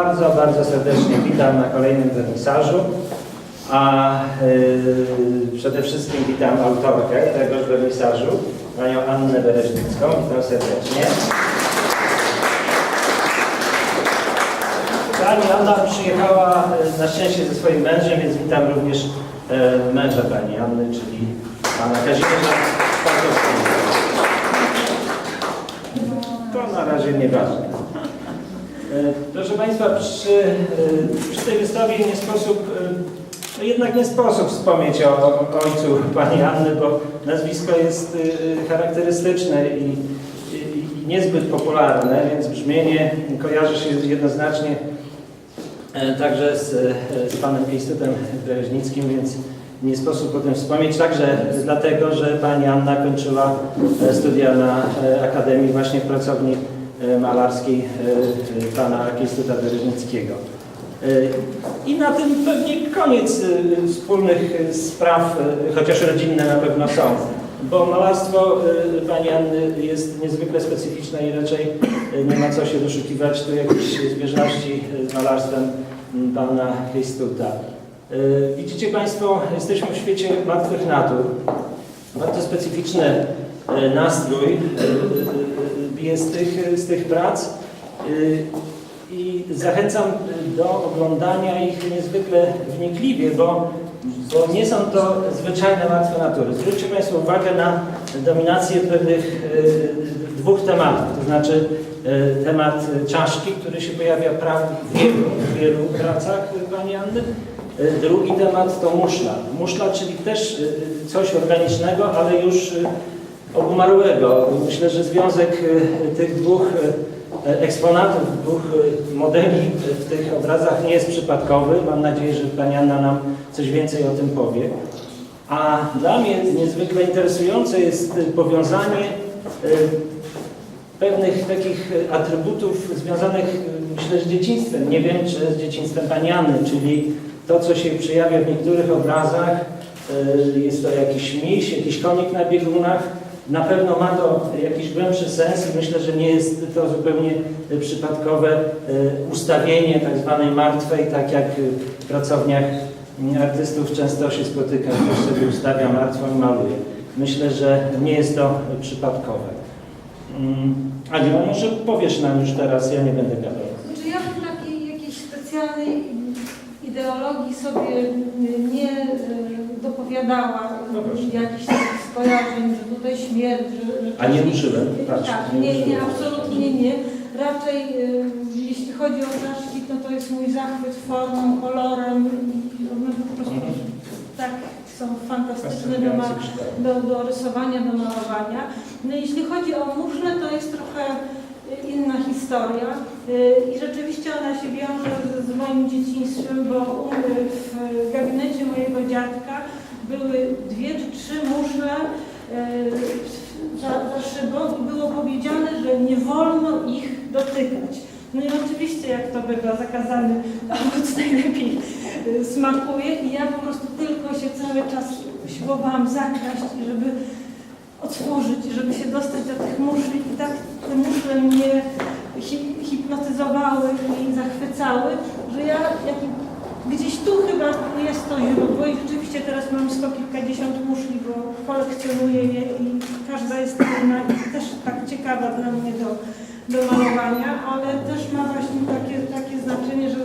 Bardzo, bardzo serdecznie witam na kolejnym wernisażu, a yy, przede wszystkim witam autorkę tegoż wernisażu, panią Annę Bereźnicką. Witam serdecznie. Pani Anna przyjechała e, na szczęście ze swoim mężem, więc witam również e, męża pani Anny, czyli pana Kazimierza Pankowskiego. To na razie nieważne. E, Proszę Państwa, przy, e, przy tej wystawie nie sposób, e, no jednak nie sposób wspomnieć o, o ojcu Pani Anny, bo nazwisko jest charakterystyczne i, i, niezbyt popularne, więc brzmienie kojarzy się jednoznacznie także z, z Panem Instytutem Bereźnickim, więc nie sposób o tym wspomnieć, także dlatego, że Pani Anna kończyła studia na Akademii właśnie w pracowni malarskiej e, e, pana Arkistuta Bereźnickiego. E, I na tym pewnie koniec e, wspólnych e, spraw, e, chociaż rodzinne na pewno są, bo malarstwo e, pani Anny jest niezwykle specyficzne i raczej e, nie ma co się doszukiwać tu jakiejś zbieżności e, z malarstwem pana Arkistuta. E, Widzicie Państwo, jesteśmy w świecie martwych natur. Bardzo specyficzny e, nastrój bije z tych, z tych prac e, i zachęcam do oglądania ich niezwykle wnikliwie, bo, bo nie są to zwyczajne martwe natury. Zwróćcie Państwo uwagę na dominację pewnych e, dwóch tematów, to znaczy e, temat czaszki, który się pojawia w wielu, w wielu pracach Pani Anny, Drugi temat to muszla. Muszla, czyli też coś organicznego, ale już obumarłego. Myślę, że związek e, tych dwóch e, eksponatów, dwóch modeli w tych obrazach nie jest przypadkowy. Mam nadzieję, że Pani Anna nam coś więcej o tym powie. A dla mnie niezwykle interesujące jest powiązanie pewnych takich atrybutów związanych, myślę, z dzieciństwem. Nie wiem, czy z dzieciństwem Pani Anny, czyli to, co się przejawia w niektórych obrazach. Jest to jakiś miś, jakiś konik na biegunach. Na pewno ma to jakiś głębszy sens i myślę, że nie jest to zupełnie przypadkowe e, ustawienie tak zwanej martwej, tak jak w pracowniach artystów często się spotyka, ktoś sobie ustawia martwą i maluje. Myślę, że nie jest to przypadkowe. Mm, Aniu, a może powiesz nam już teraz, ja nie będę gadał. Znaczy ja bym takiej jakiejś specjalnej ideologii sobie nie y, dopowiadała, No proszę. y, jakichś takich skojarzeń, że tutaj śmierć, że... że A nie użyłem? Patrz, Tak, nie nie, absolutnie nie. Raczej y, jeśli chodzi o czaszki, no to jest mój zachwyt formą, kolorem i one po prostu Mhm. tak są fantastyczne do, ma, do, do rysowania, do malowania. No jeśli chodzi o muszlę, to jest trochę inna historia Y, i rzeczywiście ona się wiąże z, moim dzieciństwem, bo w gabinecie mojego dziadka były dwie czy trzy muszle y, za, za szybą i było powiedziane, że nie wolno ich dotykać. No i oczywiście jak to bywa, zakazany owoc najlepiej y, smakuje i ja po prostu tylko się cały czas siłowałam zakraść, żeby otworzyć, żeby się dostać do tych muszli tak te muszle mnie hi- hipnotyzowały i zachwycały, że ja jak gdzieś tu chyba jest to źródło i rzeczywiście teraz mam sto kilkadziesiąt muszli, bo kolekcjonuję je i każda jest inna i też tak ciekawa dla mnie do, do malowania, ale też ma właśnie takie, takie znaczenie, że,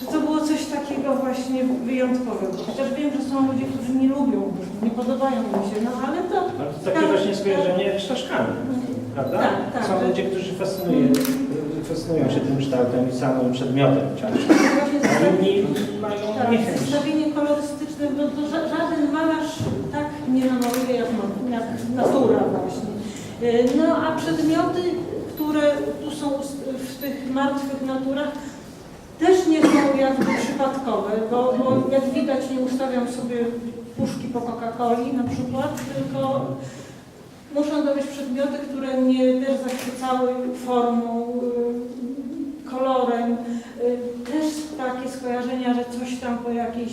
że to było coś takiego właśnie wyjątkowego. Chociaż wiem, że są ludzie, którzy nie lubią nie podobają mi się, no ale to... To takie właśnie skojarzenie z czaszkami, prawda? Tak, tak. Są ludzie, którzy fascynuje, fascynują się tym kształtem i samym przedmiotem zestawienie, inni mają niechęć. zestawienie kolorystyczne, no to ża- żaden malarz tak nie namaluje jak, jak natura właśnie. Y, No a przedmioty, które tu są w tych martwych naturach, też nie są jakby przypadkowe, bo, bo jak widać nie ustawiam sobie puszki po Coca-Coli na przykład, tylko muszą to być przedmioty, które mnie też zachwycały formą, y, kolorem, y, też takie skojarzenia, że coś tam po jakiejś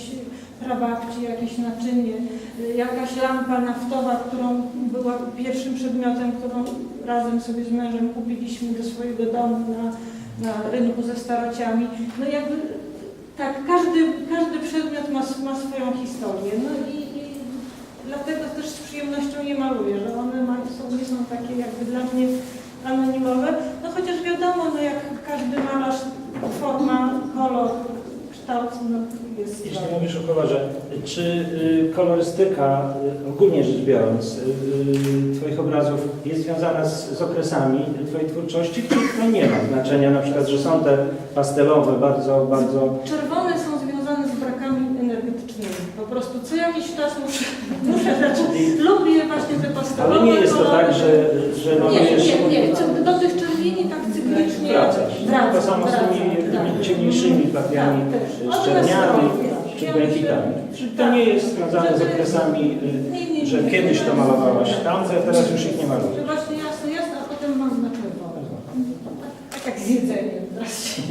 prababci, jakieś naczynie, y, jakaś lampa naftowa, którą była pierwszym przedmiotem, którą razem sobie z mężem kupiliśmy do swojego domu na na rynku ze starociami. No jakby tak, każdy, każdy przedmiot ma, ma swoją historię. No i, i dlatego też z przyjemnością je maluję, że są, nie są takie jakby dla mnie anonimowe. No chociaż wiadomo, no jak każdy malarz, forma, kolor, kształt no, jest Jeśli ważny. mówisz o kolorze, czy y, kolorystyka, y, ogólnie rzecz biorąc, y, Twoich obrazów jest związana z, z okresami Twojej twórczości, czy to nie ma znaczenia, na przykład, że są te pastelowe, bardzo, bardzo... Czerwone są związane z brakami energetycznymi. Po prostu co jakiś czas muszę, muszę rzeczy. Lubię właśnie te pastelowe Ale nie jest to kolory. tak, że, że Nie, malujesz... nie, nie. Co do tych czerwieni tak cyklicznie Wracasz. To samo z tymi tak. ciemniejszymi partiami, Tak, też. z czerniami są, czy błękitami. Czyli to tak. nie jest związane z okresami, Nie, nie, y, że nie. kiedyś to malowałaś tamte, a teraz już ich nie Że malujesz. właśnie jasno, jasno, a potem mam na czerwono. Tak jak z jedzeniem. Teraz się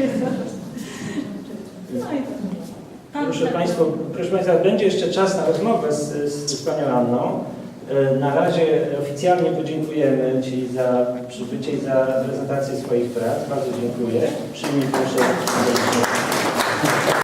No i tak. Proszę. Państwa, proszę Państwa, będzie jeszcze czas na rozmowę z, z, z Panią Anną. E, Na razie oficjalnie podziękujemy Ci za przybycie i za prezentację swoich prac. Bardzo dziękuję. Przyjmij proszę.